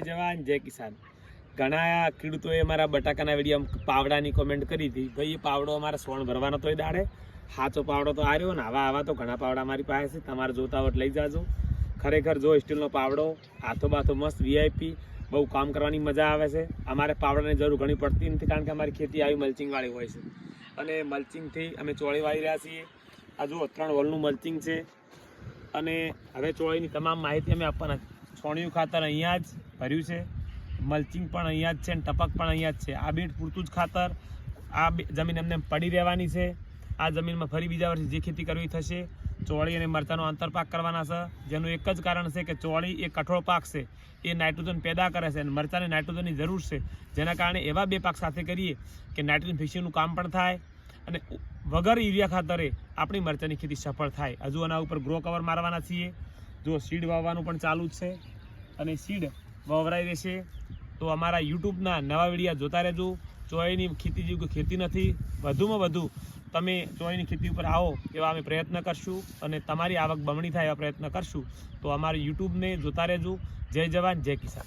જવાન, જય કિસાન. ઘણા ખેડૂતોએ મારા બટાકાના વીડિયો પાવડાની કોમેન્ટ કરી હતી. ભાઈ, એ પાવડો અમારે સોણ ભરવાનો તોય દાડે. સાચો પાવડો તો આવ્યો ને આવા આવા તો ઘણા પાવડા મારી પાસે છે. તમારે જોતા હોય લઈ જાજો. ખરેખર જો સ્ટીલનો પાવડો હાથો બાથો મસ્ત વીઆઈપી બહુ કામ કરવાની મજા આવે છે. અમારે પાવડાની જરૂર ઘણી પડતી નથી કારણ કે અમારી ખેતી આવી મલ્ચિંગવાળી હોય છે. અને મલ્ચિંગથી અમે ચોળી વાળી રહ્યા છીએ. આ જુઓ, ત્રણ વોલનું મલ્ચિંગ છે. અને હવે ચોળીની તમામ માહિતી અમે આપવાના. છોણિયું ખાતર અહીંયા જ ભર્યું છે. મલ્ચિંગ પણ અહીંયા જ છે અને ટપક પણ અહીંયા જ છે. આ બીટ પૂરતું જ ખાતર, આ જમીન એમને પડી રહેવાની છે. આ જમીનમાં ફરી બીજા વર્ષે જે ખેતી કરવી થશે, ચોળી અને મરચાંનો આંતરપાક કરવાના છે. જેનું એક જ કારણ છે કે ચોળી એ કઠોળ પાક છે. એ નાઇટ્રોજન પેદા કરે છે અને મરચાંને નાઇટ્રોજનની જરૂર છે. જેના કારણે એવા બે પાક સાથે કરીએ કે નાઇટ્રોજન ફિશિંગનું કામ પણ થાય અને વગર યુરિયા ખાતરે આપણી મરચાંની ખેતી સફળ થાય. હજુ આના ઉપર ગ્રો કવર મારવાના છીએ. જો સીડ વાવવાનું પણ ચાલુ જ છે અને સીડ વવરાઈ રહેશે તો અમારા યુટ્યુબના નવા વિડીયા જોતા રહેજો. ચોયની ખેતી જેવી ખેતી નથી. વધુમાં વધુ તમે ચોયની ખેતી ઉપર આવો એવા અમે પ્રયત્ન કરશું અને તમારી આવક બમણી થાય એવા પ્રયત્ન કરશું. તો અમારી યુટ્યુબને જોતા રહેજો. જય જવાન, જય કિસાન.